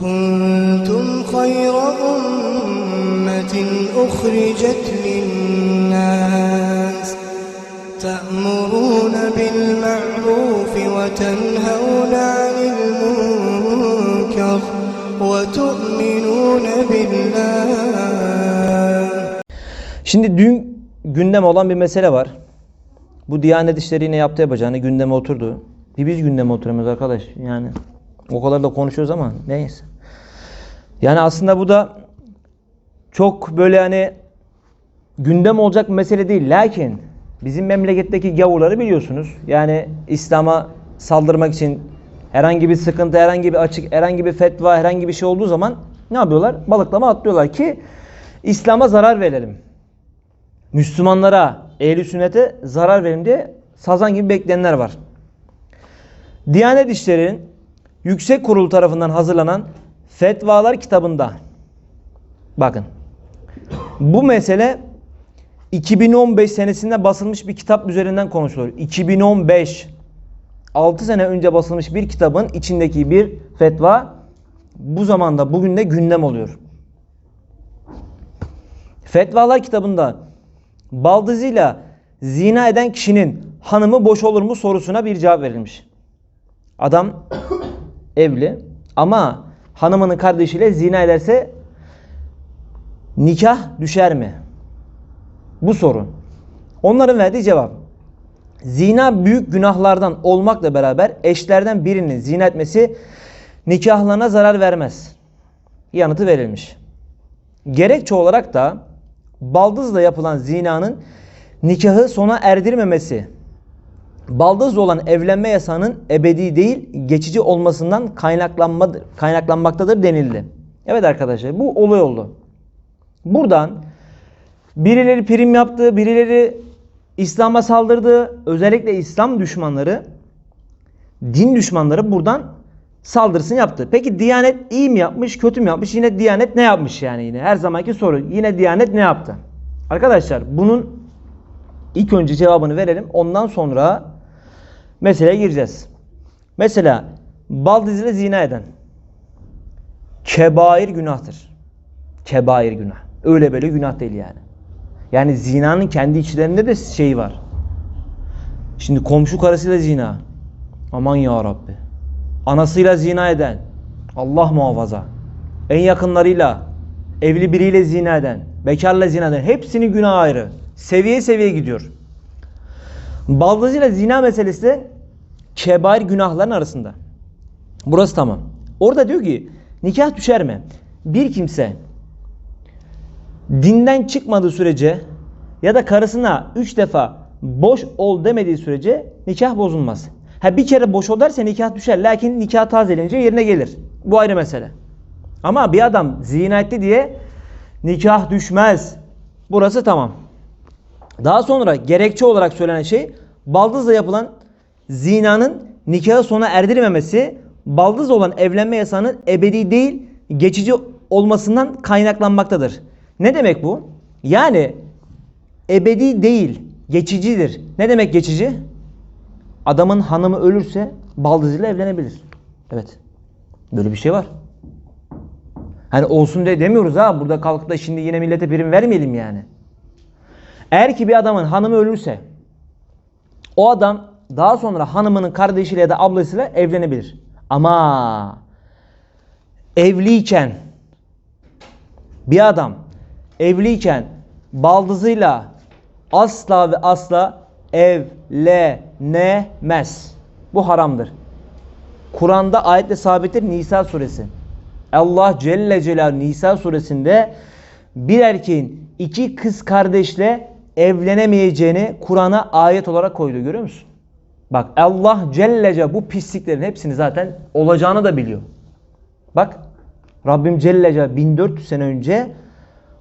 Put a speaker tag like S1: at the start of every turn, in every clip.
S1: كنتم خير أمة أخرجت للناس تأمرون بالمعروف وتنهون عن المنكر وتؤمنون بالله
S2: Şimdi dün gündem olan bir mesele var. Bu Diyanet İşleri yine yaptı yapacağını gündeme oturdu. Bir biz gündeme oturamıyoruz arkadaş. Yani o kadar da konuşuyoruz ama neyse. Yani aslında bu da çok böyle hani gündem olacak mesele değil. Lakin bizim memleketteki gavurları biliyorsunuz. Yani İslam'a saldırmak için herhangi bir sıkıntı, herhangi bir açık, herhangi bir fetva, herhangi bir şey olduğu zaman ne yapıyorlar? Balıklama atlıyorlar ki İslam'a zarar verelim. Müslümanlara, ehli sünnete zarar verelim diye sazan gibi bekleyenler var. Diyanet İşleri'nin Yüksek Kurul tarafından hazırlanan Fetvalar kitabında bakın bu mesele 2015 senesinde basılmış bir kitap üzerinden konuşuluyor. 2015 6 sene önce basılmış bir kitabın içindeki bir fetva bu zamanda bugün de gündem oluyor. Fetvalar kitabında baldızıyla zina eden kişinin hanımı boş olur mu sorusuna bir cevap verilmiş. Adam evli ama hanımının kardeşiyle zina ederse nikah düşer mi? Bu soru. Onların verdiği cevap. Zina büyük günahlardan olmakla beraber eşlerden birinin zina etmesi nikahlarına zarar vermez. Yanıtı verilmiş. Gerekçe olarak da baldızla yapılan zinanın nikahı sona erdirmemesi, baldızla olan evlenme yasağının ebedi değil geçici olmasından kaynaklanma, kaynaklanmaktadır denildi. Evet arkadaşlar bu olay oldu. Buradan birileri prim yaptı, birileri İslam'a saldırdı. Özellikle İslam düşmanları, din düşmanları buradan saldırısını yaptı. Peki Diyanet iyi mi yapmış, kötü mü yapmış? Yine Diyanet ne yapmış yani yine? Her zamanki soru. Yine Diyanet ne yaptı? Arkadaşlar bunun ilk önce cevabını verelim. Ondan sonra meseleye gireceğiz. Mesela baldız zina eden kebair günahtır. Kebair günah. Öyle böyle günah değil yani. Yani zinanın kendi içlerinde de şey var. Şimdi komşu karısıyla zina. Aman ya Rabbi. Anasıyla zina eden. Allah muhafaza. En yakınlarıyla, evli biriyle zina eden, bekarla zina eden. Hepsinin günah ayrı. Seviye seviye gidiyor. Baldızıyla zina meselesi de kebair günahların arasında. Burası tamam. Orada diyor ki nikah düşer mi? Bir kimse dinden çıkmadığı sürece ya da karısına üç defa boş ol demediği sürece nikah bozulmaz. Ha bir kere boş ol derse nikah düşer. Lakin nikah tazelince yerine gelir. Bu ayrı mesele. Ama bir adam zina etti diye nikah düşmez. Burası tamam. Daha sonra gerekçe olarak söylenen şey baldızla yapılan zinanın nikahı sona erdirmemesi baldız olan evlenme yasağının ebedi değil geçici olmasından kaynaklanmaktadır. Ne demek bu? Yani ebedi değil, geçicidir. Ne demek geçici? Adamın hanımı ölürse baldızıyla evlenebilir. Evet. Böyle bir şey var. Hani olsun diye demiyoruz ha. Burada kalkıp da şimdi yine millete prim vermeyelim yani. Eğer ki bir adamın hanımı ölürse o adam daha sonra hanımının kardeşiyle ya da ablasıyla evlenebilir. Ama evliyken bir adam evliyken baldızıyla asla ve asla evlenemez. Bu haramdır. Kur'an'da ayetle sabittir Nisa suresi. Allah Celle Celaluhu Nisa suresinde bir erkeğin iki kız kardeşle evlenemeyeceğini Kur'an'a ayet olarak koydu. Görüyor musun? Bak Allah Celle Celaluhu bu pisliklerin hepsini zaten olacağını da biliyor. Bak Rabbim Celle Celaluhu 1400 sene önce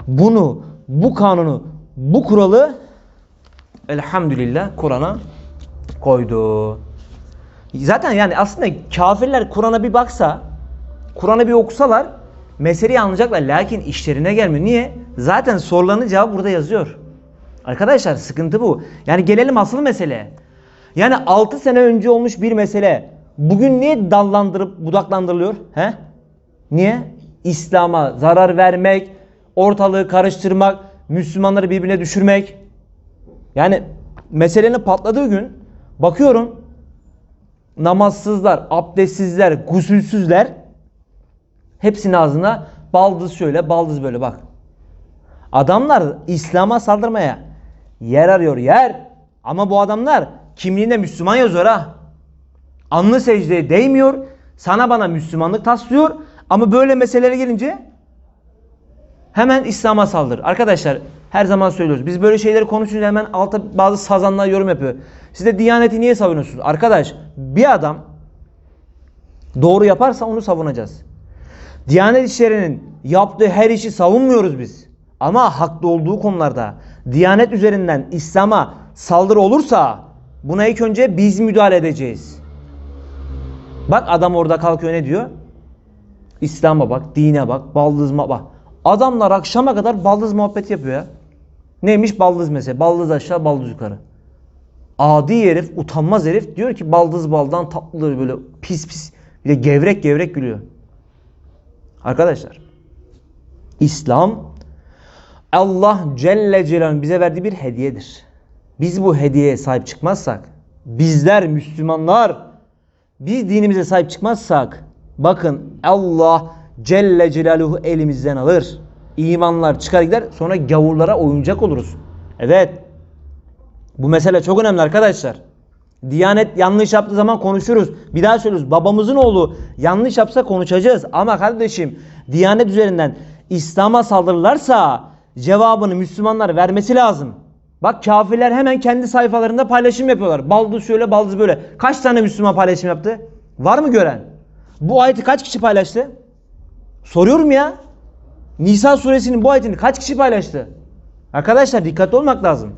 S2: bunu, bu kanunu, bu kuralı elhamdülillah Kur'an'a koydu. Zaten yani aslında kafirler Kur'an'a bir baksa, Kur'an'ı bir okusalar meseleyi anlayacaklar. Lakin işlerine gelmiyor. Niye? Zaten sorularının cevabı burada yazıyor. Arkadaşlar sıkıntı bu. Yani gelelim asıl meseleye. Yani 6 sene önce olmuş bir mesele bugün niye dallandırıp budaklandırılıyor? He? Niye? İslam'a zarar vermek, ortalığı karıştırmak, Müslümanları birbirine düşürmek. Yani meselenin patladığı gün bakıyorum namazsızlar, abdestsizler, gusülsüzler hepsinin ağzına baldız şöyle, baldız böyle bak. Adamlar İslam'a saldırmaya yer arıyor yer. Ama bu adamlar kimliğinde Müslüman yazıyor ha. Anlı secdeye değmiyor. Sana bana Müslümanlık taslıyor. Ama böyle meselelere gelince hemen İslam'a saldır. Arkadaşlar her zaman söylüyoruz. Biz böyle şeyleri konuşunca hemen alta bazı sazanlar yorum yapıyor. Siz de Diyaneti niye savunuyorsunuz? Arkadaş bir adam doğru yaparsa onu savunacağız. Diyanet işlerinin yaptığı her işi savunmuyoruz biz. Ama haklı olduğu konularda Diyanet üzerinden İslam'a saldırı olursa buna ilk önce biz müdahale edeceğiz. Bak adam orada kalkıyor ne diyor? İslam'a bak, dine bak, baldızma bak. Adamlar akşama kadar baldız muhabbeti yapıyor ya. Neymiş baldız mesela? Baldız aşağı, baldız yukarı. Adi herif, utanmaz herif diyor ki baldız baldan tatlıdır böyle pis pis. Bir de gevrek gevrek gülüyor. Arkadaşlar İslam Allah Celle Celaluhu'nun bize verdiği bir hediyedir. Biz bu hediyeye sahip çıkmazsak, bizler Müslümanlar biz dinimize sahip çıkmazsak bakın Allah Celle Celaluhu elimizden alır. İmanlar çıkar gider sonra gavurlara oyuncak oluruz. Evet. Bu mesele çok önemli arkadaşlar. Diyanet yanlış yaptığı zaman konuşuruz. Bir daha söylüyoruz. Babamızın oğlu yanlış yapsa konuşacağız. Ama kardeşim Diyanet üzerinden İslam'a saldırırlarsa cevabını Müslümanlar vermesi lazım. Bak kafirler hemen kendi sayfalarında paylaşım yapıyorlar. Baldız şöyle baldız böyle. Kaç tane Müslüman paylaşım yaptı? Var mı gören? Bu ayeti kaç kişi paylaştı? Soruyorum ya. Nisa suresinin bu ayetini kaç kişi paylaştı? Arkadaşlar dikkatli olmak lazım.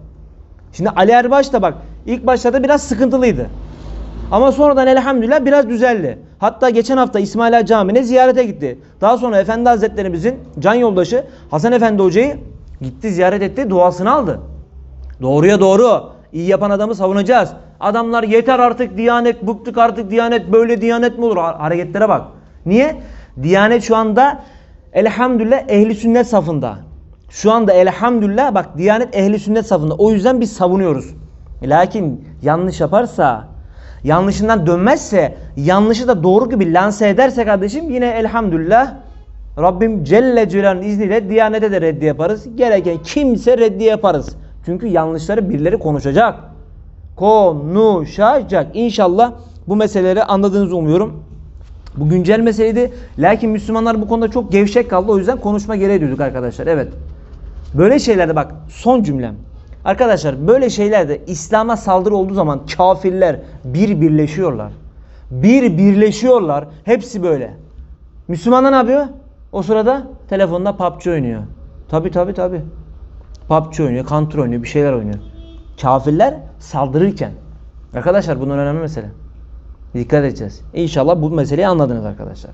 S2: Şimdi Ali Erbaş da bak ilk başlarda biraz sıkıntılıydı. Ama sonradan elhamdülillah biraz düzeldi. Hatta geçen hafta İsmaila Camii'ne ziyarete gitti. Daha sonra Efendi Hazretlerimizin can yoldaşı Hasan Efendi Hoca'yı gitti ziyaret etti duasını aldı. Doğruya doğru. İyi yapan adamı savunacağız. Adamlar yeter artık diyanet, bıktık artık diyanet, böyle diyanet mi olur? Ha- Hareketlere bak. Niye? Diyanet şu anda elhamdülillah ehli sünnet safında. Şu anda elhamdülillah bak Diyanet ehli sünnet safında. O yüzden biz savunuyoruz. Lakin yanlış yaparsa, yanlışından dönmezse, yanlışı da doğru gibi lanse ederse kardeşim yine elhamdülillah Rabbim Celle Celal'in izniyle Diyanete de reddi yaparız. Gereken kimse reddi yaparız. Çünkü yanlışları birileri konuşacak. Konuşacak. İnşallah bu meseleleri anladığınızı umuyorum. Bu güncel meseleydi. Lakin Müslümanlar bu konuda çok gevşek kaldı. O yüzden konuşma gereği duyduk arkadaşlar. Evet. Böyle şeylerde bak son cümlem. Arkadaşlar böyle şeylerde İslam'a saldırı olduğu zaman kafirler bir birleşiyorlar. Bir birleşiyorlar. Hepsi böyle. Müslümanlar ne yapıyor? O sırada telefonda PUBG oynuyor. Tabi tabi tabi. PUBG oynuyor, Counter oynuyor, bir şeyler oynuyor. Kafirler saldırırken. Arkadaşlar bunun önemli mesele. Dikkat edeceğiz. İnşallah bu meseleyi anladınız arkadaşlar.